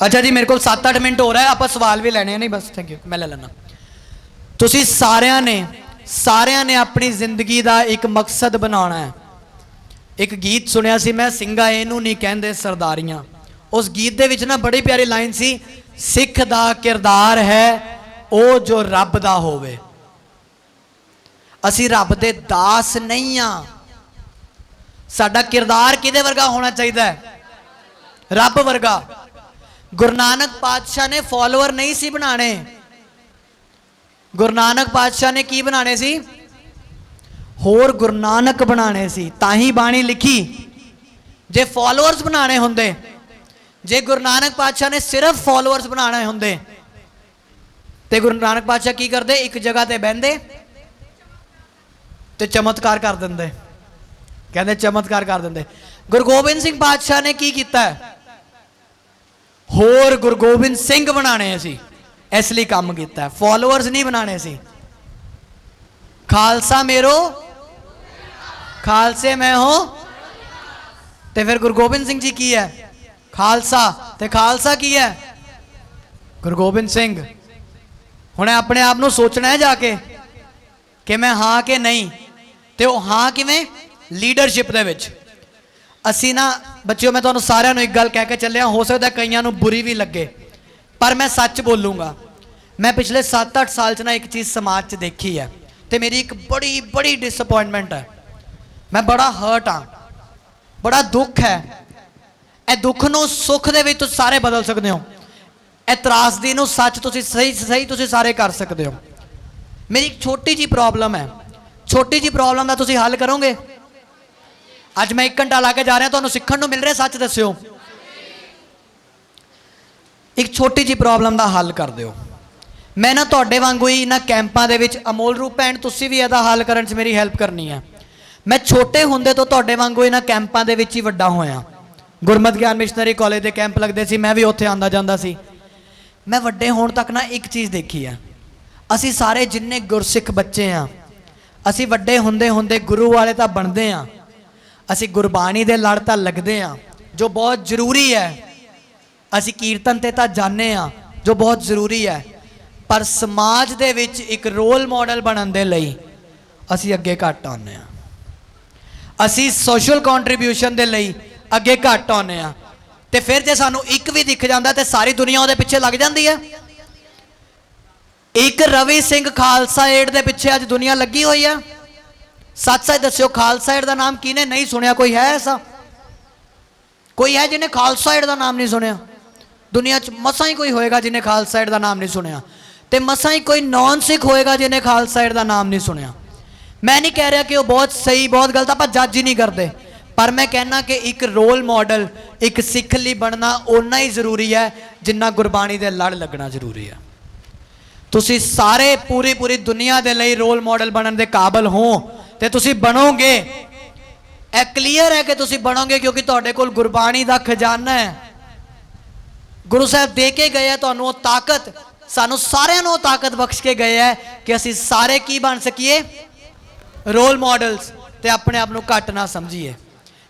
ਅੱਛਾ ਜੀ, ਮੇਰੇ ਕੋਲ 7-8 ਮਿੰਟ ਹੋ ਰਿਹਾ ਹੈ, ਆਪਾਂ ਸਵਾਲ ਵੀ ਲੈਣੇ ਨਹੀਂ, ਬਸ ਥੈਂਕ ਯੂ ਮੈਂ ਲੈ ਲੈਣਾ ਤੁਸੀਂ ਸਾਰਿਆਂ ਨੇ ਸਾਰਿਆਂ ਨੇ ਆਪਣੀ ਜ਼ਿੰਦਗੀ ਦਾ ਇੱਕ ਮਕਸਦ ਬਣਾਉਣਾ ਹੈ। ਇੱਕ ਗੀਤ ਸੁਣਿਆ ਸੀ ਮੈਂ, ਸਿੰਘਾ ਇਹਨੂੰ ਨਹੀਂ ਕਹਿੰਦੇ ਸਰਦਾਰੀਆਂ। ਉਸ ਗੀਤ ਦੇ ਵਿੱਚ ਨਾ ਬੜੀ ਪਿਆਰੀ ਲਾਈਨ ਸੀ, ਸਿੱਖ ਦਾ ਕਿਰਦਾਰ ਹੈ ਉਹ ਜੋ ਰੱਬ ਦਾ ਹੋਵੇ। ਅਸੀਂ ਰੱਬ ਦੇ ਦਾਸ ਨਹੀਂ ਆ। ਸਾਡਾ ਕਿਰਦਾਰ ਕਿਹਦੇ ਵਰਗਾ ਹੋਣਾ ਚਾਹੀਦਾ ਹੈ? ਰੱਬ ਵਰਗਾ। ਗੁਰੂ ਨਾਨਕ ਪਾਤਸ਼ਾਹ ਨੇ ਫਾਲੋਅਰ ਨਹੀਂ ਸੀ ਬਣਾਣੇ ਗੁਰੂ ਨਾਨਕ ਪਾਤਸ਼ਾਹ ਨੇ ਕੀ ਬਣਾਣੇ ਸੀ? ਹੋਰ ਗੁਰੂ ਨਾਨਕ ਬਣਾਣੇ ਸੀ, ਤਾਂ ਹੀ ਬਾਣੀ ਲਿਖੀ। ਜੇ ਫਾਲੋਅਰਸ ਬਣਾਣੇ ਹੁੰਦੇ, ਜੇ ਗੁਰੂ ਨਾਨਕ ਪਾਤਸ਼ਾਹ ਨੇ ਸਿਰਫ ਫਾਲੋਅਰਸ ਬਣਾਣੇ ਹੁੰਦੇ, ਤੇ ਗੁਰੂ ਨਾਨਕ ਪਾਤਸ਼ਾਹ ਕੀ ਕਰਦੇ? ਇੱਕ ਜਗ੍ਹਾ ਤੇ ਬਹਿੰਦੇ ਤੇ ਚਮਤਕਾਰ ਕਰ ਦਿੰਦੇ। ਕਹਿੰਦੇ ਚਮਤਕਾਰ ਕਰ ਦਿੰਦੇ। ਗੁਰੂ ਗੋਬਿੰਦ ਸਿੰਘ ਪਾਤਸ਼ਾਹ ਨੇ ਕੀ ਕੀਤਾ? ਹੈ? ਹੋਰ ਗੁਰੂ ਗੋਬਿੰਦ ਸਿੰਘ ਬਣਾਣੇ ਸੀ। ਇਸ ਲਈ ਕੰਮ ਕੀਤਾ ਫਾਲੋਅਰਸ ਨਹੀਂ ਬਣਾਣੇ ਸੀ। ਖਾਲਸਾ ਮੇਰੋ। ਖਾਲਸੇ ਮੈਂ ਹੋ। ਤੇ ਫਿਰ ਗੁਰੂ ਗੋਬਿੰਦ ਸਿੰਘ ਜੀ ਕੀ ਹੈ? ਖਾਲਸਾ। ਤੇ ਖਾਲਸਾ ਕੀ ਹੈ? ਗੁਰੂ ਗੋਬਿੰਦ ਸਿੰਘ। ਹੁਣ ਆਪਣੇ ਆਪ ਨੂੰ ਸੋਚਣਾ ਹੈ ਜਾ ਕੇ ਕਿ ਮੈਂ ਹਾਂ ਕਿ ਨਹੀਂ। ਤੇ ਉਹ ਹਾਂ ਕਿਵੇਂ? ਲੀਡਰਸ਼ਿਪ ਦੇ ਵਿੱਚ। ਅਸੀਂ ਨਾ, ਬੱਚਿਓ, ਮੈਂ ਤੁਹਾਨੂੰ ਸਾਰਿਆਂ ਨੂੰ ਇੱਕ ਗੱਲ ਕਹਿ ਕੇ ਚੱਲਿਆ, ਹੋ ਸਕਦਾ ਕਈਆਂ ਨੂੰ ਬੁਰੀ ਵੀ ਲੱਗੇ, ਪਰ ਮੈਂ ਸੱਚ ਬੋਲੂੰਗਾ। ਮੈਂ ਪਿਛਲੇ 7-8 ਸਾਲ ਚ ਨਾ ਇੱਕ ਚੀਜ਼ ਸਮਾਜ 'ਚ ਦੇਖੀ ਹੈ, ਤੇ ਮੇਰੀ ਇੱਕ ਬੜੀ ਬੜੀ ਡਿਸਪਾਇੰਟਮੈਂਟ ਹੈ। ਮੈਂ ਬੜਾ ਹਰਟ ਹਾਂ, ਬੜਾ ਦੁੱਖ ਹੈ। ਇਹ ਦੁੱਖ ਨੂੰ ਸੁੱਖ ਦੇ ਵਿੱਚ ਤੁਸੀਂ ਸਾਰੇ ਬਦਲ ਸਕਦੇ ਹੋ। ਇਹ ਤਰਾਸਦੀ ਨੂੰ ਸੱਚ ਤੁਸੀਂ ਸਹੀ ਸਹੀ ਤੁਸੀਂ ਸਾਰੇ ਕਰ ਸਕਦੇ ਹੋ। ਮੇਰੀ ਇੱਕ ਛੋਟੀ ਜੀ ਪ੍ਰੋਬਲਮ ਹੈ। ਛੋਟੀ ਜੀ ਪ੍ਰੋਬਲਮ ਦਾ ਤੁਸੀਂ ਹੱਲ ਕਰੋਗੇ? ਅੱਜ ਮੈਂ 1 ਘੰਟਾ ਲਾ ਕੇ ਜਾ ਰਿਹਾ, ਤੁਹਾਨੂੰ ਸਿੱਖਣ ਨੂੰ ਮਿਲ ਰਿਹਾ, ਸੱਚ ਦੱਸਿਓ। ਇੱਕ ਛੋਟੀ ਜੀ ਪ੍ਰੋਬਲਮ ਦਾ ਹੱਲ ਕਰ ਦਿਓ। ਮੈਂ ਨਾ ਤੁਹਾਡੇ ਵਾਂਗੂ ਹੀ ਇਹਨਾਂ ਕੈਂਪਾਂ ਦੇ ਵਿੱਚ ਅਮੋਲ ਰੂਪ ਭੈਣ, ਤੁਸੀਂ ਵੀ ਇਹਦਾ ਹੱਲ ਕਰਨ 'ਚ ਮੇਰੀ ਹੈਲਪ ਕਰਨੀ ਹੈ। ਮੈਂ ਛੋਟੇ ਹੁੰਦੇ ਤੋਂ ਤੁਹਾਡੇ ਵਾਂਗੂ ਇਹਨਾਂ ਕੈਂਪਾਂ ਦੇ ਵਿੱਚ ਹੀ ਵੱਡਾ ਹੋਇਆ। ਗੁਰਮਤਿ ਗਿਆਨ ਮਿਸ਼ਨਰੀ ਕਾਲਜ ਦੇ ਕੈਂਪ ਲੱਗਦੇ ਸੀ, ਮੈਂ ਵੀ ਉੱਥੇ ਆਂਦਾ ਜਾਂਦਾ ਸੀ। ਮੈਂ ਵੱਡੇ ਹੋਣ ਤੱਕ ਨਾ ਇੱਕ ਚੀਜ਼ ਦੇਖੀ ਆ ਅਸੀਂ ਸਾਰੇ ਜਿੰਨੇ ਗੁਰਸਿੱਖ ਬੱਚੇ ਆ ਅਸੀਂ ਵੱਡੇ ਹੁੰਦੇ ਹੁੰਦੇ ਗੁਰੂ ਵਾਲੇ ਤਾਂ ਬਣਦੇ ਆ ਅਸੀਂ ਗੁਰਬਾਣੀ ਦੇ ਲੜ ਤਾਂ ਲੱਗਦੇ ਆ ਜੋ ਬਹੁਤ ਜ਼ਰੂਰੀ ਹੈ। ਅਸੀਂ ਕੀਰਤਨ ਤੇ ਤਾਂ ਜਾਣੇ ਆ ਜੋ ਬਹੁਤ ਜ਼ਰੂਰੀ ਹੈ। ਪਰ ਸਮਾਜ ਦੇ ਵਿੱਚ ਇੱਕ ਰੋਲ ਮਾਡਲ ਬਣਨ ਦੇ ਲਈ ਅਸੀਂ ਅੱਗੇ ਘੱਟ ਆਉਂਦੇ ਆ ਅਸੀਂ ਸੋਸ਼ਲ ਕੰਟਰੀਬਿਊਸ਼ਨ ਦੇ ਲਈ ਅੱਗੇ ਘੱਟ ਆਉਂਦੇ ਆ ਤੇ ਫਿਰ ਜੇ ਸਾਨੂੰ ਇੱਕ ਵੀ ਦਿਖ ਜਾਂਦਾ ਤੇ ਸਾਰੀ ਦੁਨੀਆ ਉਹਦੇ ਪਿੱਛੇ ਲੱਗ ਜਾਂਦੀ ਹੈ। ਇੱਕ ਰਵੀ ਸਿੰਘ ਖਾਲਸਾ ਏਡ ਦੇ ਪਿੱਛੇ ਅੱਜ ਦੁਨੀਆ ਲੱਗੀ ਹੋਈ ਹੈ। ਸੱਚ ਸੱਚ ਦੱਸਿਓ, ਖਾਲਸਾ ਏਡ ਦਾ ਨਾਮ ਕਿਹਨੇ ਨਹੀਂ ਸੁਣਿਆ ਕੋਈ ਹੈ ਐਸਾ? ਕੋਈ ਹੈ ਜਿਹਨੇ ਖਾਲਸਾ ਏਡ ਦਾ ਨਾਮ ਨਹੀਂ ਸੁਣਿਆ? ਦੁਨੀਆ 'ਚ ਮਸਾਂ ਹੀ ਕੋਈ ਹੋਏਗਾ ਜਿਹਨੇ ਖਾਲਸਾ ਏਡ ਦਾ ਨਾਮ ਨਹੀਂ ਸੁਣਿਆ। ਤੇ ਮਸਾਂ ਹੀ ਕੋਈ ਨੌਨ ਸਿੱਖ ਹੋਏਗਾ ਜਿਹਨੇ ਖਾਲਸਾ ਏਡ ਦਾ ਨਾਮ ਨਹੀਂ ਸੁਣਿਆ। ਮੈਂ ਨਹੀਂ ਕਹਿ ਰਿਹਾ ਕਿ ਉਹ ਬਹੁਤ ਸਹੀ, ਬਹੁਤ ਗਲਤ, ਆਪਾਂ ਜੱਜ ਹੀ ਨਹੀਂ ਕਰਦੇ। ਪਰ ਮੈਂ ਕਹਿਣਾ ਕਿ ਇੱਕ ਰੋਲ ਮਾਡਲ ਇੱਕ ਸਿੱਖ ਲਈ ਬਣਨਾ ਓਨਾ ਹੀ ਜ਼ਰੂਰੀ ਹੈ ਜਿੰਨਾ ਗੁਰਬਾਣੀ ਦੇ ਲੜ ਲੱਗਣਾ ਜ਼ਰੂਰੀ ਹੈ। ਤੁਸੀਂ ਸਾਰੇ ਪੂਰੀ ਪੂਰੀ ਦੁਨੀਆ ਦੇ ਲਈ ਰੋਲ ਮਾਡਲ ਬਣਨ ਦੇ ਕਾਬਿਲ ਹੋ। ਤੇ ਤੁਸੀਂ ਬਣੋਗੇ। ਇਹ ਕਲੀਅਰ ਹੈ ਕਿ ਤੁਸੀਂ ਬਣੋਗੇ ਕਿਉਂਕਿ ਤੁਹਾਡੇ ਕੋਲ ਗੁਰਬਾਣੀ ਦਾ ਖਜ਼ਾਨਾ ਹੈ। ਗੁਰੂ ਸਾਹਿਬ ਦੇ ਕੇ ਗਏ ਆ, ਤੁਹਾਨੂੰ ਉਹ ਤਾਕਤ, ਸਾਨੂੰ ਸਾਰਿਆਂ ਨੂੰ ਉਹ ਤਾਕਤ ਬਖਸ਼ ਕੇ ਗਏ ਹੈ ਕਿ ਅਸੀਂ ਸਾਰੇ ਕੀ ਬਣ ਸਕੀਏ? ਰੋਲ ਮਾਡਲਸ ਤੇ ਆਪਣੇ ਆਪ ਨੂੰ ਘੱਟ ਨਾ ਸਮਝੀਏ।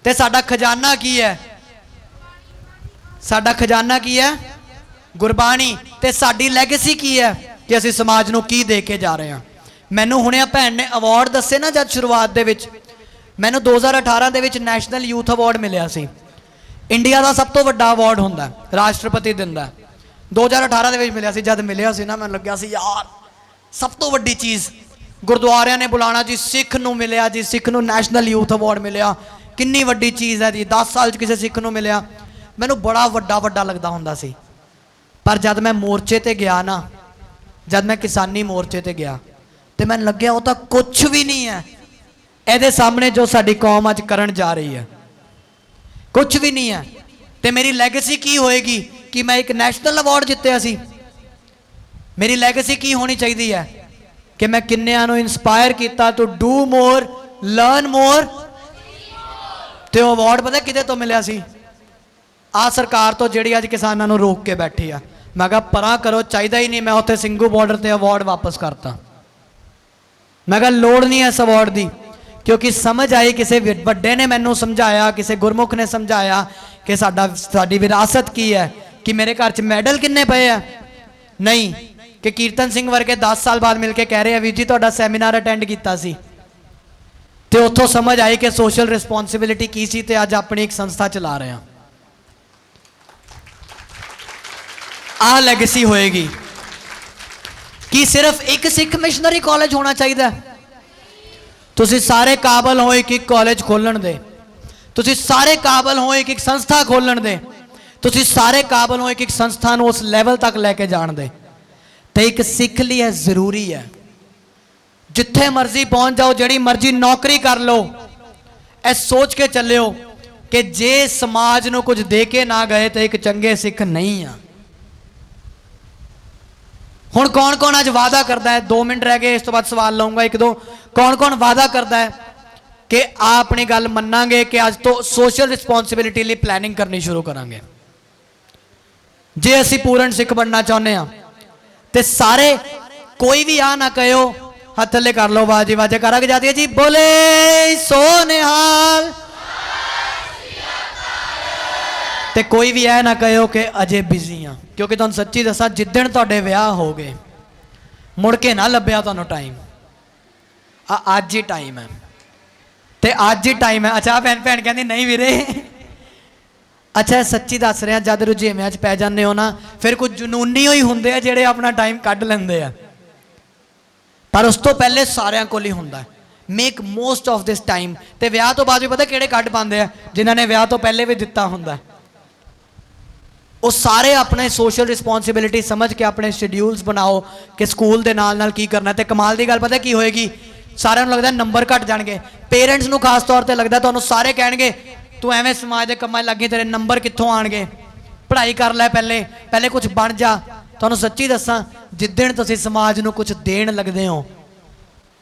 ਤੇ ਸਾਡਾ ਖਜ਼ਾਨਾ ਕੀ ਹੈ? ਸਾਡਾ ਖਜ਼ਾਨਾ ਕੀ ਹੈ? ਗੁਰਬਾਣੀ। ਤੇ ਸਾਡੀ ਲੈਗੇਸੀ ਕੀ ਹੈ ਕਿ ਅਸੀਂ ਸਮਾਜ ਨੂੰ ਕੀ ਦੇ ਕੇ ਜਾ ਰਹੇ ਹਾਂ? ਮੈਨੂੰ ਹੁਣੇ ਆ ਭੈਣ ਨੇ ਅਵਾਰਡ ਦੱਸੇ ਨਾ ਜਦ ਸ਼ੁਰੂਆਤ ਦੇ ਵਿੱਚ ਮੈਨੂੰ 2018 ਦੇ ਵਿੱਚ ਨੈਸ਼ਨਲ ਯੂਥ ਅਵਾਰਡ ਮਿਲਿਆ ਸੀ। ਇੰਡੀਆ ਦਾ ਸਭ ਤੋਂ ਵੱਡਾ ਅਵਾਰਡ ਹੁੰਦਾ ਹੈ, ਰਾਸ਼ਟਰਪਤੀ ਦਿੰਦਾ ਹੈ। 2018 ਦੇ ਵਿੱਚ ਮਿਲਿਆ ਸੀ ਜਦ ਮਿਲਿਆ ਸੀ ਨਾ ਮੈਨੂੰ ਲੱਗਿਆ ਸੀ ਯਾਰ ਸਭ ਤੋਂ ਵੱਡੀ ਚੀਜ਼ ਗੁਰਦੁਆਰਿਆਂ ਨੇ ਬੁਲਾਣਾ ਜੀ ਸਿੱਖ ਨੂੰ ਮਿਲਿਆ ਜੀ ਸਿੱਖ ਨੂੰ ਨੈਸ਼ਨਲ ਯੂਥ ਅਵਾਰਡ ਮਿਲਿਆ। ਕਿੰਨੀ ਵੱਡੀ ਚੀਜ਼ ਹੈ ਜੀ 10 ਸਾਲ ਚ ਕਿਸੇ ਸਿੱਖ ਨੂੰ ਮਿਲਿਆ। ਮੈਨੂੰ ਬੜਾ ਵੱਡਾ ਵੱਡਾ ਲੱਗਦਾ ਹੁੰਦਾ ਸੀ। ਪਰ ਜਦ ਮੈਂ ਮੋਰਚੇ ਤੇ ਗਿਆ ਨਾ ਜਦ ਮੈਂ ਕਿਸਾਨੀ ਮੋਰਚੇ ਤੇ ਗਿਆ ਤੇ ਮੈਨੂੰ ਲੱਗਿਆ ਉਹ ਤਾਂ ਕੁਝ ਵੀ ਨਹੀਂ ਹੈ। ਇਹਦੇ ਸਾਹਮਣੇ ਜੋ ਸਾਡੀ ਕੌਮ ਅੱਜ ਕਰਨ ਜਾ ਰਹੀ ਹੈ। ਕੁਝ ਵੀ ਨਹੀਂ ਹੈ। ਤੇ ਮੇਰੀ ਲੈਗੇਸੀ ਕੀ ਹੋਏਗੀ ਕਿ ਮੈਂ ਇੱਕ ਨੈਸ਼ਨਲ ਅਵਾਰਡ ਜਿੱਤਿਆ ਸੀ? ਮੇਰੀ ਲੈਗੇਸੀ ਕੀ ਹੋਣੀ ਚਾਹੀਦੀ ਹੈ? ਕਿ ਮੈਂ ਕਿੰਨਿਆਂ ਨੂੰ ਇਨਸਪਾਇਰ ਕੀਤਾ to do more learn more ਤੇ ਉਹ ਅਵਾਰਡ ਪਤਾ ਕਿਤੇ ਤੋਂ ਮਿਲਿਆ ਸੀ? ਆ ਸਰਕਾਰ ਤੋਂ ਜਿਹੜੀ ਅੱਜ ਕਿਸਾਨਾਂ ਨੂੰ ਰੋਕ ਕੇ ਬੈਠੀ ਆ। ਮੈਂ ਕਿਹਾ ਪਰਾਂ ਕਰੋ, ਚਾਹੀਦਾ ਹੀ ਨਹੀਂ ਮੈਂ ਉੱਥੇ ਸਿੰਘੂ ਬਾਰਡਰ ਤੇ ਅਵਾਰਡ ਵਾਪਸ ਕਰਤਾ। ਮੈਂ ਕਿਹਾ, ਲੋੜ ਨਹੀਂ ਹੈ ਇਸ ਅਵਾਰਡ ਦੀ। ਕਿਉਂਕਿ ਸਮਝ ਆਈ, ਕਿਸੇ ਵੱਡੇ ਨੇ ਮੈਨੂੰ ਸਮਝਾਇਆ, ਕਿਸੇ ਗੁਰਮੁਖ ਨੇ ਸਮਝਾਇਆ ਕਿ ਸਾਡਾ, ਸਾਡੀ ਵਿਰਾਸਤ ਕੀ ਹੈ ਕਿ ਮੇਰੇ ਘਰ 'ਚ ਮੈਡਲ ਕਿੰਨੇ ਪਏ ਆ ਨਹੀਂ, ਕਿ ਕੀਰਤਨ ਸਿੰਘ ਵਰਗੇ 10 ਸਾਲ ਬਾਅਦ ਮਿਲ ਕੇ ਕਹਿ ਰਹੇ ਆ, ਵੀਰ ਜੀ, ਤੁਹਾਡਾ ਸੈਮੀਨਾਰ ਅਟੈਂਡ ਕੀਤਾ ਸੀ। ਤੇ ਉੱਥੋਂ ਸਮਝ ਆਈ ਕਿ ਸੋਸ਼ਲ ਰਿਸਪੌਂਸਿਬਿਲਿਟੀ ਕੀ ਸੀ ਤੇ ਅੱਜ ਆਪਣੀ ਇੱਕ ਸੰਸਥਾ ਚਲਾ ਰਹੇ ਹਾਂ ਆਹ ਲੈਗੇਸੀ ਹੋਏਗੀ। ਕੀ ਸਿਰਫ ਇੱਕ ਸਿੱਖ ਮਿਸ਼ਨਰੀ ਕਾਲਜ ਹੋਣਾ ਚਾਹੀਦਾ ਤੁਸੀਂ ਸਾਰੇ ਕਾਬਲ ਹੋ ਇੱਕ ਇੱਕ ਕਾਲਜ ਖੋਲਣ ਦੇ। ਤੁਸੀਂ ਸਾਰੇ ਕਾਬਲ ਹੋ ਇੱਕ ਇੱਕ ਸੰਸਥਾ ਖੋਲਣ ਦੇ। ਤੁਸੀਂ ਸਾਰੇ ਕਾਬਲ ਹੋ ਇੱਕ ਇੱਕ ਸੰਸਥਾ ਨੂੰ ਉਸ ਲੈਵਲ ਤੱਕ ਲੈ ਕੇ ਜਾਣ ਦੇ। ਤੇ ਇੱਕ ਸਿੱਖ ਲਈ ਇਹ ਜ਼ਰੂਰੀ ਹੈ। ਜਿੱਥੇ ਮਰਜ਼ੀ ਪਹੁੰਚ ਜਾਓ, ਜਿਹੜੀ ਮਰਜ਼ੀ ਨੌਕਰੀ ਕਰ ਲਓ, ਇਹ ਸੋਚ ਕੇ ਚੱਲਿਓ ਕਿ ਜੇ ਸਮਾਜ ਨੂੰ ਕੁਝ ਦੇ ਕੇ ਨਾ ਗਏ ਤੇ ਇੱਕ ਚੰਗੇ ਸਿੱਖ ਨਹੀਂ ਆ। ਹੁਣ ਕੌਣ ਕੌਣ ਅੱਜ ਵਾਅਦਾ ਕਰਦਾ ਹੈ? 2 ਮਿੰਟ ਰਹਿ ਗਏ, ਇਸ ਤੋਂ ਬਾਅਦ ਸਵਾਲ ਲਵਾਂਗਾ ਇੱਕ ਦੋ। ਕੌਣ ਕੌਣ ਵਾਅਦਾ ਕਰਦਾ ਹੈ ਕਿ ਆ ਆਪਣੀ ਗੱਲ ਮੰਨਾਂਗੇ ਕਿ ਅੱਜ ਤੋਂ ਸੋਸ਼ਲ ਰਿਸਪੌਂਸਿਬਿਲਿਟੀ ਲਈ ਪਲੈਨਿੰਗ ਕਰਨੀ ਸ਼ੁਰੂ ਕਰਾਂਗੇ? ਜੇ ਅਸੀਂ ਪੂਰਨ ਸਿੱਖ ਬਣਨਾ ਚਾਹੁੰਦੇ ਆ ਤੇ ਸਾਰੇ ਕੋਈ ਵੀ ਆ ਨਾ ਕਹਿਓ ਹੱਥ ਥੱਲੇ ਕਰ ਲਓ ਬਾਜੀ ਵਾਜੇ ਕਰਾਂਗੇ ਜਾਦੀ ਜੀ ਬੋਲੇ ਸੋ ਨਿਹਾਲ ਤੇ ਕੋਈ ਵੀ ਇਹ ਨਾ ਕਹਿਓ ਕਿ ਅਜੇ ਬਿਜ਼ੀ ਆ। ਕਿਉਂਕਿ ਤੁਹਾਨੂੰ ਸੱਚੀ ਦੱਸਾਂ ਜਿੱਦਣ ਤੁਹਾਡੇ ਵਿਆਹ ਹੋ ਗਏ, ਮੁੜ ਕੇ ਨਾ ਲੱਭਿਆ ਤੁਹਾਨੂੰ ਟਾਈਮ ਆ ਅੱਜ ਹੀ ਟਾਈਮ ਹੈ। ਤੇ ਅੱਜ ਹੀ ਟਾਈਮ ਹੈ। ਅੱਛਾ ਭੈਣ ਭੈਣ ਕਹਿੰਦੀ, ਨਹੀਂ ਵੀਰੇ। ਅੱਛਾ ਸੱਚੀ ਦੱਸ ਰਿਹਾ, ਜਦ ਰੁਝੇਵਿਆਂ 'ਚ ਪੈ ਜਾਂਦੇ ਹੋ ਨਾ, ਫਿਰ ਕੁਝ ਜਨੂਨੀ ਹੀ ਹੁੰਦੇ ਆ ਜਿਹੜੇ ਆਪਣਾ ਟਾਈਮ ਕੱਢ ਲੈਂਦੇ ਆ। ਪਰ ਉਸ ਤੋਂ ਪਹਿਲੇ ਸਾਰਿਆਂ ਕੋਲ ਹੀ ਹੁੰਦਾ make most of this time ਤੇ ਵਿਆਹ ਤੋਂ ਬਾਅਦ ਵੀ ਪਤਾ ਕਿਹੜੇ ਕੱਢ ਪਾਉਂਦੇ ਆ? ਜਿਨ੍ਹਾਂ ਨੇ ਵਿਆਹ ਤੋਂ ਪਹਿਲੇ ਵੀ ਦਿੱਤਾ ਹੁੰਦਾ ਉਹ ਸਾਰੇ ਆਪਣੇ ਸੋਸ਼ਲ ਰਿਸਪੌਂਸਿਬਿਲਿਟੀ ਸਮਝ ਕੇ ਆਪਣੇ ਸ਼ਡਿਊਲਸ ਬਣਾਓ ਕਿ ਸਕੂਲ ਦੇ ਨਾਲ ਨਾਲ ਕੀ ਕਰਨਾ ਤੇ ਕਮਾਲ ਦੀ ਗੱਲ ਪਤਾ ਕੀ ਹੋਏਗੀ? ਸਾਰਿਆਂ ਨੂੰ ਲੱਗਦਾ ਨੰਬਰ ਘਟ ਜਾਣਗੇ। ਪੇਰੈਂਟਸ ਨੂੰ ਖਾਸ ਤੌਰ ਤੇ ਲੱਗਦਾ ਤੁਹਾਨੂੰ ਸਾਰੇ ਕਹਿਣਗੇ, ਤੂੰ ਐਵੇਂ ਸਮਾਜ ਦੇ ਕੰਮਾਂ 'ਚ ਲੱਗੀ, ਤੇਰੇ ਨੰਬਰ ਕਿੱਥੋਂ ਆਣਗੇ? ਪੜ੍ਹਾਈ ਕਰ ਲੈ ਪਹਿਲੇ ਪਹਿਲੇ ਕੁਝ ਬਣ ਜਾ। ਤੁਹਾਨੂੰ ਸੱਚੀ ਦੱਸਾਂ ਜਿੱਦਣ ਤੁਸੀਂ ਸਮਾਜ ਨੂੰ ਕੁਝ ਦੇਣ ਲੱਗਦੇ ਹੋ,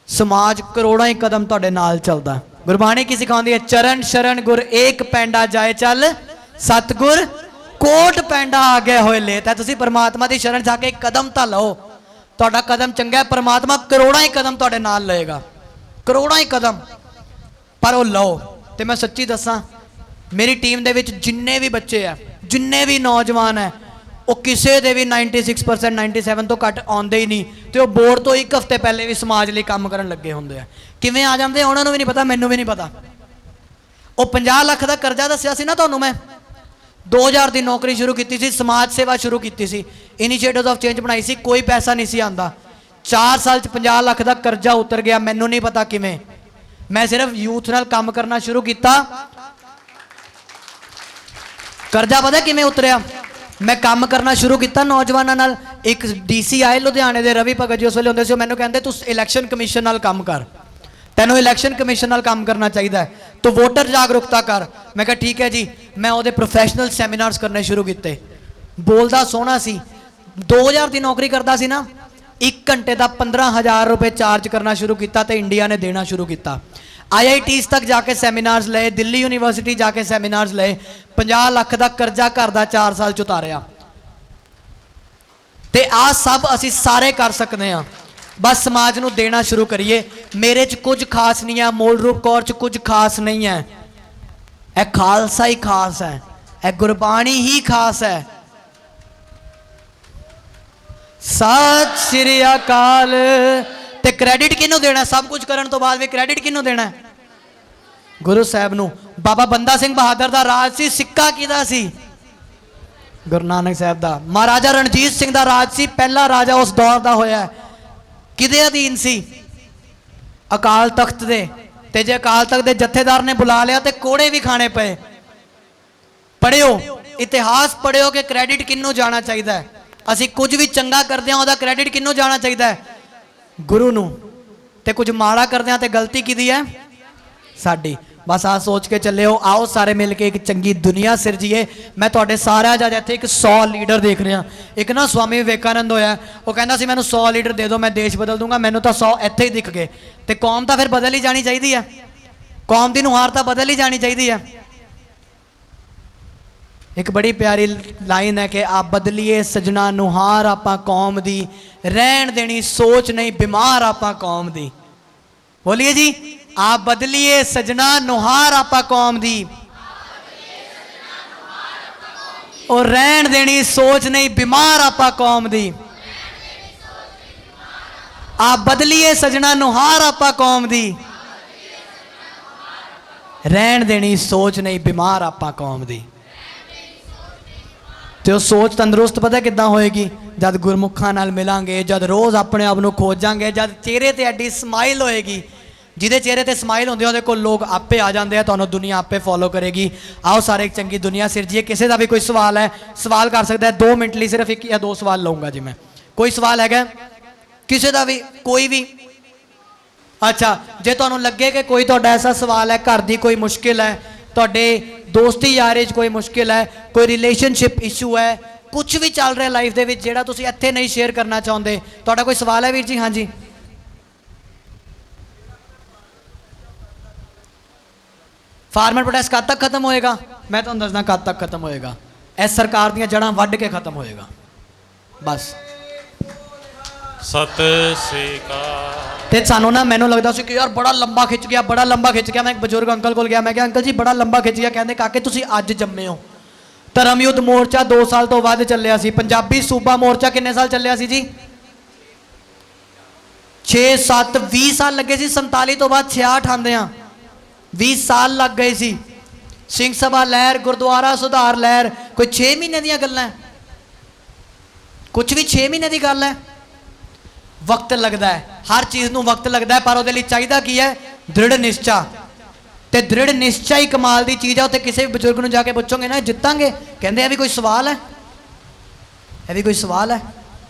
ਸਮਾਜ ਕਰੋੜਾਂ ਹੀ ਕਦਮ ਤੁਹਾਡੇ ਨਾਲ ਚੱਲਦਾ। ਗੁਰਬਾਣੀ ਕੀ ਸਿਖਾਉਂਦੀ ਹੈ? ਚਰਨ ਸ਼ਰਨ ਗੁਰ ਏਕ ਪੈਂਡਾ ਜਾਏ ਚੱਲ, ਸਤਗੁਰ ਕੋਟ ਪੈਂਡਾ ਆਗੇ ਹੋਏ ਲੈ ਤਾਂ ਤੁਸੀਂ ਪਰਮਾਤਮਾ ਦੀ ਸ਼ਰਨ ਜਾ ਕੇ ਕਦਮ ਤਾਂ ਲਓ। ਤੁਹਾਡਾ ਕਦਮ ਚੰਗਾ ਹੈ ਪਰਮਾਤਮਾ ਕਰੋੜਾਂ ਹੀ ਕਦਮ ਤੁਹਾਡੇ ਨਾਲ ਲਏਗਾ। ਕਰੋੜਾਂ ਹੀ ਕਦਮ। ਪਰ ਉਹ ਲਓ। ਤੇ ਮੈਂ ਸੱਚੀ ਦੱਸਾਂ ਮੇਰੀ ਟੀਮ ਦੇ ਵਿੱਚ ਜਿੰਨੇ ਵੀ ਬੱਚੇ ਆ ਜਿੰਨੇ ਵੀ ਨੌਜਵਾਨ ਹੈ ਉਹ ਕਿਸੇ ਦੇ ਵੀ 96% 97 ਤੋਂ ਘੱਟ ਆਉਂਦੇ ਹੀ ਨਹੀਂ। ਤੇ ਉਹ ਬੋਰਡ ਤੋਂ ਇੱਕ ਹਫ਼ਤੇ ਪਹਿਲੇ ਵੀ ਸਮਾਜ ਲਈ ਕੰਮ ਕਰਨ ਲੱਗੇ ਹੁੰਦੇ ਆ। ਕਿਵੇਂ ਆ ਜਾਂਦੇ ਆ, ਉਹਨਾਂ ਨੂੰ ਵੀ ਨਹੀਂ ਪਤਾ ਮੈਨੂੰ ਵੀ ਨਹੀਂ ਪਤਾ। ਉਹ 50 ਲੱਖ ਦਾ ਕਰਜ਼ਾ ਦੱਸਿਆ ਸੀ ਨਾ ਤੁਹਾਨੂੰ ਮੈਂ। 2000 ਦੀ ਨੌਕਰੀ ਸ਼ੁਰੂ ਕੀਤੀ ਸੀ, ਸਮਾਜ ਸੇਵਾ ਸ਼ੁਰੂ ਕੀਤੀ ਸੀ। ਇਨੀਸ਼ੀਏਟਿਵਸ ਆਫ ਚੇਂਜ ਬਣਾਈ ਸੀ, ਕੋਈ ਪੈਸਾ ਨਹੀਂ ਸੀ ਆਂਦਾ 4 ਸਾਲ ਚ 50 ਲੱਖ ਦਾ ਕਰਜ਼ਾ ਉਤਰ ਗਿਆ, ਮੈਨੂੰ ਨਹੀਂ ਪਤਾ ਕਿਵੇਂ। ਮੈਂ ਸਿਰਫ ਯੂਥ ਨਾਲ ਕੰਮ ਕਰਨਾ ਸ਼ੁਰੂ ਕੀਤਾ। ਕਰਜ਼ਾ ਪਤਾ ਕਿਵੇਂ ਉਤਰਿਆ? ਮੈਂ ਕੰਮ ਕਰਨਾ ਸ਼ੁਰੂ ਕੀਤਾ ਨੌਜਵਾਨਾਂ ਨਾਲ। ਇੱਕ ਡੀਸੀ ਆਏ ਲੁਧਿਆਣੇ ਦੇ ਰਵੀ ਭਗਤ ਜੀ, ਉਸ ਵੇਲੇ ਹੁੰਦੇ ਸੀ, ਉਹ ਮੈਨੂੰ ਕਹਿੰਦੇ, ਤੂੰ ਇਲੈਕਸ਼ਨ ਕਮਿਸ਼ਨ ਨਾਲ ਕੰਮ ਕਰ। ਤੈਨੂੰ ਇਲੈਕਸ਼ਨ ਕਮਿਸ਼ਨ ਨਾਲ ਕੰਮ ਕਰਨਾ ਚਾਹੀਦਾ ਤੂੰ ਵੋਟਰ ਜਾਗਰੂਕਤਾ ਕਰ। ਮੈਂ ਕਿਹਾ, ਠੀਕ ਹੈ ਜੀ। ਮੈਂ ਉਹਦੇ ਪ੍ਰੋਫੈਸ਼ਨਲ ਸੈਮੀਨਾਰਸ ਕਰਨੇ ਸ਼ੁਰੂ ਕੀਤੇ। ਬੋਲਦਾ ਸੋਹਣਾ ਸੀ। 2000 ਦੀ ਨੌਕਰੀ ਕਰਦਾ ਸੀ ਨਾ 1 ਘੰਟੇ ਦਾ 15000 ਰੁਪਏ ਚਾਰਜ ਕਰਨਾ ਸ਼ੁਰੂ ਕੀਤਾ ਤੇ ਇੰਡੀਆ ਨੇ ਦੇਣਾ ਸ਼ੁਰੂ ਕੀਤਾ। ਆਈਆਈਟੀਜ਼ ਤੱਕ ਜਾ ਕੇ ਸੈਮੀਨਾਰਸ ਲਏ, ਦਿੱਲੀ ਯੂਨੀਵਰਸਿਟੀ ਜਾ ਕੇ ਸੈਮੀਨਾਰਸ ਲਏ 50 ਲੱਖ ਦਾ ਕਰਜ਼ਾ ਘਰ ਦਾ 4 ਸਾਲ ਚ ਉਤਾਰਿਆ। ਤੇ ਆ ਸਭ ਅਸੀਂ ਸਾਰੇ ਕਰ ਸਕਦੇ ਹਾਂ ਬਸ ਸਮਾਜ ਨੂੰ ਦੇਣਾ ਸ਼ੁਰੂ ਕਰੀਏ। ਮੇਰੇ 'ਚ ਕੁਝ ਖਾਸ ਨਹੀਂ ਹੈ ਮੂਲ ਰੂਪ ਕੌਰ 'ਚ ਕੁਝ ਖਾਸ ਨਹੀਂ ਹੈ। ਇਹ ਖਾਲਸਾ ਹੀ ਖਾਸ ਹੈ। ਇਹ ਗੁਰਬਾਣੀ ਹੀ ਖਾਸ ਹੈ। ਸਤਿ ਸ਼੍ਰੀ ਅਕਾਲ। ਤੇ ਕ੍ਰੈਡਿਟ ਕਿਹਨੂੰ ਦੇਣਾ ਸਭ ਕੁਝ ਕਰਨ ਤੋਂ ਬਾਅਦ ਵੀ ਕ੍ਰੈਡਿਟ ਕਿਹਨੂੰ ਦੇਣਾ ਗੁਰੂ ਸਾਹਿਬ ਨੂੰ। ਬਾਬਾ ਬੰਦਾ ਸਿੰਘ ਬਹਾਦਰ ਦਾ ਰਾਜ ਸੀ, ਸਿੱਕਾ ਕਿਹਦਾ ਸੀ? ਗੁਰੂ ਨਾਨਕ ਸਾਹਿਬ ਦਾ। ਮਹਾਰਾਜਾ ਰਣਜੀਤ ਸਿੰਘ ਦਾ ਰਾਜ ਸੀ, ਪਹਿਲਾ ਰਾਜਾ ਉਸ ਦੌਰ ਦਾ ਹੋਇਆ ਹੈ। ਕਿਹਦੇ ਅਧੀਨ ਸੀ? ਅਕਾਲ ਤਖਤ ਦੇ। ਤੇ ਜੇ ਅਕਾਲ ਤਖਤ ਦੇ ਜਥੇਦਾਰ ਨੇ ਬੁਲਾ ਲਿਆ ਤੇ ਕੋੜੇ ਵੀ ਖਾਣੇ ਪਏ। ਪੜਿਓ ਇਤਿਹਾਸ ਪੜਿਓ ਕਿ ਕ੍ਰੈਡਿਟ ਕਿਹਨੂੰ ਜਾਣਾ ਚਾਹੀਦਾ ਹੈ। ਅਸੀਂ ਕੁਝ ਵੀ ਚੰਗਾ ਕਰਦੇ ਹਾਂ, ਉਹਦਾ ਕ੍ਰੈਡਿਟ ਕਿਹਨੂੰ ਜਾਣਾ ਚਾਹੀਦਾ ਹੈ? ਗੁਰੂ ਨੂੰ। ਤੇ ਕੁਝ ਮਾੜਾ ਕਰਦੇ ਹਾਂ ਤੇ ਗਲਤੀ ਕਿਹਦੀ ਹੈ? ਸਾਡੀ। ਬਸ ਆ ਸੋਚ ਕੇ ਚੱਲਿਓ, ਆਓ ਸਾਰੇ ਮਿਲ ਕੇ ਇੱਕ ਚੰਗੀ ਦੁਨੀਆ ਸਿਰਜੀਏ। ਮੈਂ ਤੁਹਾਡੇ ਸਾਰਿਆਂ ਦਾ ਇੱਥੇ ਇੱਕ 100 ਲੀਡਰ ਦੇਖ ਰਿਹਾ। ਇੱਕ ਨਾ ਸਵਾਮੀ ਵਿਵੇਕਾਨੰਦ ਹੋਇਆ ਉਹ ਕਹਿੰਦਾ ਸੀ, ਮੈਨੂੰ 100 ਲੀਡਰ ਦੇ ਦਿਓ, ਮੈਂ ਦੇਸ਼ ਬਦਲ ਦੂੰਗਾ, ਮੈਨੂੰ ਤਾਂ 100 ਇੱਥੇ ਹੀ ਦਿਖ ਗਏ। ਤੇ ਕੌਮ ਤਾਂ ਫਿਰ ਬਦਲ ਹੀ ਜਾਣੀ ਚਾਹੀਦੀ ਹੈ। ਕੌਮ ਦੀ ਨੁਹਾਰ ਤਾਂ ਬਦਲ ਹੀ ਜਾਣੀ ਚਾਹੀਦੀ ਹੈ। ਇੱਕ ਬੜੀ ਪਿਆਰੀ ਲਾਈਨ ਹੈ ਕਿ ਆਪ ਬਦਲੀਏ ਸਜਣਾ ਨੁਹਾਰ ਆਪਾਂ ਕੌਮ ਦੀ, ਰਹਿਣ ਦੇਣੀ ਸੋਚ ਨਹੀਂ ਬਿਮਾਰ ਆਪਾਂ ਕੌਮ ਦੀ। ਬੋਲੀਏ ਜੀ। ਆ ਬਦਲੀਏ ਸਜਣਾ ਨੁਹਾਰ ਆਪਾਂ ਕੌਮ ਦੀ। ਉਹ ਰਹਿਣ ਦੇਣੀ ਸੋਚ ਨਹੀਂ ਬਿਮਾਰ ਆਪਾਂ ਕੌਮ ਦੀ। ਆ ਬਦਲੀਏ ਸਜਣਾ ਨੁਹਾਰ ਆਪਾਂ ਕੌਮ ਦੀ। ਰਹਿਣ ਦੇਣੀ ਸੋਚ ਨਹੀਂ ਬਿਮਾਰ ਆਪਾਂ ਕੌਮ ਦੀ। ਤੇ ਉਹ ਸੋਚ ਤੰਦਰੁਸਤ ਪਤਾ ਕਿੱਦਾਂ ਹੋਏਗੀ? ਜਦ ਗੁਰਮੁਖਾਂ ਨਾਲ ਮਿਲਾਂਗੇ, ਜਦ ਰੋਜ਼ ਆਪਣੇ ਆਪ ਨੂੰ ਖੋਜਾਂਗੇ, ਜਦ ਚਿਹਰੇ ਤੇ ਐਡੀ ਸਮਾਈਲ ਹੋਏਗੀ ਜਿਹਦੇ ਚਿਹਰੇ ਤੇ ਸਮਾਈਲ ਹੁੰਦੀ ਆ, ਉਹਦੇ ਕੋਲ ਲੋਕ ਆਪੇ ਆ ਜਾਂਦੇ ਆ, ਤੁਹਾਨੂੰ ਦੁਨੀਆ ਆਪੇ ਫੋਲੋ ਕਰੇਗੀ। ਆਓ ਸਾਰੇ ਇੱਕ ਚੰਗੀ ਦੁਨੀਆ ਸਿਰਜੀਏ, ਕਿਸੇ ਦਾ ਵੀ ਕੋਈ ਸਵਾਲ ਹੈ, ਸਵਾਲ ਕਰ ਸਕਦਾ ਹੈ। 2 ਮਿੰਟ ਲਈ ਸਿਰਫ ਇੱਕ ਜਾਂ ਦੋ ਸਵਾਲ ਲਵਾਂਗਾ ਜੀ ਮੈਂ। ਕੋਈ ਸਵਾਲ ਹੈਗਾ? ਕਿਸੇ ਦਾ ਵੀ, ਕੋਈ ਵੀ? ਅੱਛਾ, ਜੇ ਤੁਹਾਨੂੰ ਲੱਗੇ ਕਿ ਕੋਈ ਤੁਹਾਡਾ ਐਸਾ ਸਵਾਲ ਹੈ, ਘਰ ਦੀ ਕੋਈ ਮੁਸ਼ਕਿਲ ਹੈ, ਤੁਹਾਡੇ ਦੋਸਤੀ ਯਾਰੀ 'ਚ ਕੋਈ ਮੁਸ਼ਕਿਲ ਹੈ, ਕੋਈ ਰਿਲੇਸ਼ਨਸ਼ਿਪ ਇਸ਼ੂ ਹੈ ਕੁਝ ਵੀ ਚੱਲ ਰਿਹਾ ਲਾਈਫ ਦੇ ਵਿੱਚ ਜਿਹੜਾ ਤੁਸੀਂ ਇੱਥੇ ਨਹੀਂ ਸ਼ੇਅਰ ਕਰਨਾ ਚਾਹੁੰਦੇ, ਤੁਹਾਡਾ ਕੋਈ ਸਵਾਲ ਹੈ ਵੀਰ ਜੀ? ਹਾਂਜੀ। ਫਾਰਮਰ ਪ੍ਰੋਟੈਸਟ ਕਦ ਤੱਕ ਖਤਮ ਹੋਏਗਾ? ਮੈਂ ਤੁਹਾਨੂੰ ਦੱਸਦਾ ਕਦ ਤੱਕ ਖਤਮ ਹੋਏਗਾ। ਇਹ ਸਰਕਾਰ ਦੀਆਂ ਜੜ੍ਹਾਂ ਵੱਢ ਕੇ ਖਤਮ ਹੋਏਗਾ। ਬਸ। ਸਤਿ ਸ੍ਰੀ ਅਕਾਲ। ਤੇ ਸਾਨੂੰ ਨਾ ਮੈਨੂੰ ਲੱਗਦਾ ਸੀ ਕਿ ਯਾਰ ਬੜਾ ਲੰਬਾ ਖਿੱਚ ਗਿਆ ਬੜਾ ਲੰਬਾ ਖਿੱਚ ਗਿਆ। ਮੈਂ ਇੱਕ ਬਜ਼ੁਰਗ ਅੰਕਲ ਕੋਲ ਗਿਆ। ਮੈਂ ਕਿਹਾ ਅੰਕਲ ਜੀ ਬੜਾ ਲੰਬਾ ਖਿੱਚ ਗਿਆ। ਕਹਿੰਦੇ ਕਾਕੇ ਤੁਸੀਂ ਅੱਜ ਜੰਮੇ ਹੋ। ਧਰਮ ਯੁੱਧ ਮੋਰਚਾ 2 ਸਾਲ ਤੋਂ ਵੱਧ ਚੱਲਿਆ ਸੀ। ਪੰਜਾਬੀ ਸੂਬਾ ਮੋਰਚਾ ਕਿੰਨੇ ਸਾਲ ਚੱਲਿਆ ਸੀ ਜੀ? 6 7 20 ਸਾਲ ਲੱਗੇ ਸੀ। 47 ਤੋਂ ਬਾਅਦ 66 ਆਂਦੇ ਆ। 20 ਸਾਲ ਲੱਗ ਗਏ ਸੀ। ਸਿੰਘ ਸਭਾ ਲਹਿਰ, ਗੁਰਦੁਆਰਾ ਸੁਧਾਰ ਲਹਿਰ, ਕੋਈ 6 ਮਹੀਨੇ ਦੀਆਂ ਗੱਲਾਂ ਹੈ। ਕੁਝ ਵੀ 6 ਮਹੀਨੇ ਦੀ ਗੱਲ ਹੈ? ਵਕਤ ਲੱਗਦਾ ਹੈ। ਹਰ ਚੀਜ਼ ਨੂੰ ਵਕਤ ਲੱਗਦਾ ਹੈ, ਪਰ ਉਹਦੇ ਲਈ ਚਾਹੀਦਾ ਕੀ ਹੈ? ਦ੍ਰਿੜ ਨਿਸ਼ਚਾ। ਤੇ ਦ੍ਰਿੜ ਨਿਸ਼ਚਾ ਹੀ ਕਮਾਲ ਦੀ ਚੀਜ਼ ਹੈ। ਉੱਥੇ ਕਿਸੇ ਵੀ ਬਜ਼ੁਰਗ ਨੂੰ ਜਾ ਕੇ ਪੁੱਛੋਗੇ ਨਾ, ਜਿੱਤਾਂਗੇ? ਕਹਿੰਦੇ ਇਹ ਵੀ ਕੋਈ ਸਵਾਲ ਹੈ? ਇਹ ਵੀ ਕੋਈ ਸਵਾਲ ਹੈ?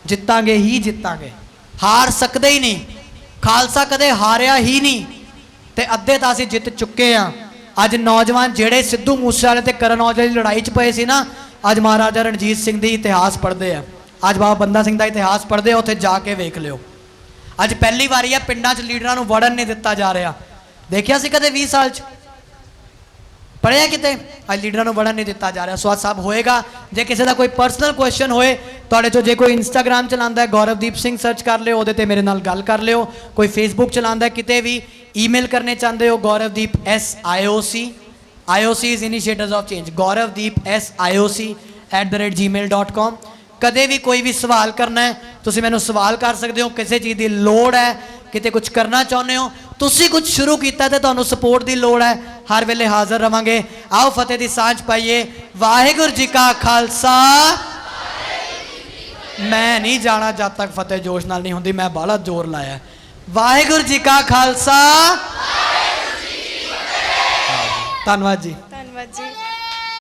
ਜਿੱਤਾਂਗੇ ਹੀ ਜਿੱਤਾਂਗੇ। ਹਾਰ ਸਕਦੇ ਹੀ ਨਹੀਂ। ਖਾਲਸਾ ਕਦੇ ਹਾਰਿਆ ਹੀ ਨਹੀਂ। ਤੇ ਅੱਧੇ ਤਾਂ ਅਸੀਂ ਜਿੱਤ ਚੁੱਕੇ ਆ। ਅੱਜ ਨੌਜਵਾਨ ਜਿਹੜੇ ਸਿੱਧੂ ਮੂਸੇਵਾਲੇ ਤੇ ਕਰਨ ਔਜਲੇ ਦੀ ਲੜਾਈ 'ਚ ਪਏ ਸੀ ਨਾ, ਅੱਜ ਮਹਾਰਾਜਾ ਰਣਜੀਤ ਸਿੰਘ ਦੀ ਇਤਿਹਾਸ ਪੜ੍ਹਦੇ ਆ। ਅੱਜ ਬਾਬਾ ਬੰਦਾ ਸਿੰਘ ਦਾ ਇਤਿਹਾਸ ਪੜ੍ਹਦੇ ਆ, ਉੱਥੇ ਜਾ ਕੇ ਵੇਖ ਲਿਓ। ਅੱਜ ਪਹਿਲੀ ਵਾਰੀ ਆ, ਪਿੰਡਾਂ 'ਚ ਲੀਡਰਾਂ ਨੂੰ ਵੜਨ ਨਹੀਂ ਦਿੱਤਾ ਜਾ ਰਿਹਾ। ਦੇਖਿਆ ਸੀ ਕਦੇ 20 ਸਾਲ 'ਚ? ਪੜਿਆ ਕਿਤੇ? ਅੱਜ ਲੀਡਰਾਂ ਨੂੰ ਵੜਨ ਨਹੀਂ ਦਿੱਤਾ ਜਾ ਰਿਹਾ। ਸਵਾਦ ਸਾਹਿਬ, ਹੋਏਗਾ? ਜੇ ਕਿਸੇ ਦਾ ਕੋਈ ਪਰਸਨਲ ਕੁਐਸਚਨ ਹੋਏ, ਤੁਹਾਡੇ ਚੋਂ ਜੇ ਕੋਈ ਇੰਸਟਾਗ੍ਰam ਚਲਾਉਂਦਾ ਹੈ, ਗੌਰਵਦੀਪ ਸਿੰਘ ਸਰਚ ਕਰ ਲਿਓ, ਉਹਦੇ ਤੇ ਮੇਰੇ ਨਾਲ ਗੱਲ ਕਰ ਲਿਓ। ਕੋਈ ਫੇਸਬੁੱਕ ਚਲਾਉਂਦਾ ਹੈ, ਕਿਤੇ ਵੀ ਈਮੇਲ ਕਰਨੇ ਚਾਹੁੰਦੇ ਹੋ, Gauravdeep S I O C IOC is initiators of change, Gauravdeep S ਕਦੇ ਵੀ ਕੋਈ ਵੀ ਸਵਾਲ ਕਰਨਾ ਹੈ, ਤੁਸੀਂ ਮੈਨੂੰ ਸਵਾਲ ਕਰ ਸਕਦੇ ਹੋ, ਕਿਸੇ ਚੀਜ਼ ਦੀ ਲੋੜ ਹੈ, ਕਿਤੇ ਕੁਝ ਕਰਨਾ ਚਾਹੁੰਦੇ ਹੋ, ਤੁਸੀਂ ਕੁਝ ਸ਼ੁਰੂ ਕੀਤਾ ਤੇ ਤੁਹਾਨੂੰ ਸਪੋਰਟ ਦੀ ਲੋੜ ਹੈ, ਹਰ ਵੇਲੇ ਹਾਜ਼ਰ ਰਵਾਂਗੇ। ਆਓ ਫਤਿਹ ਦੀ ਸਾਂਝ ਪਾਈਏ। ਵਾਹਿਗੁਰੂ ਜੀ ਕਾ ਖਾਲਸਾ। ਮੈਂ ਨਹੀਂ ਜਾਣਾ ਜਦ ਤੱਕ ਫਤਿਹ ਜੋਸ਼ ਨਾਲ ਨਹੀਂ ਹੁੰਦੀ, ਮੈਂ ਬਾਹਲਾ ਜ਼ੋਰ ਲਾਇਆ। ਵਾਹਿਗੁਰੂ ਜੀ ਕਾ ਖਾਲਸਾ। ਧੰਨਵਾਦ ਜੀ। ਧੰਨਵਾਦ ਜੀ।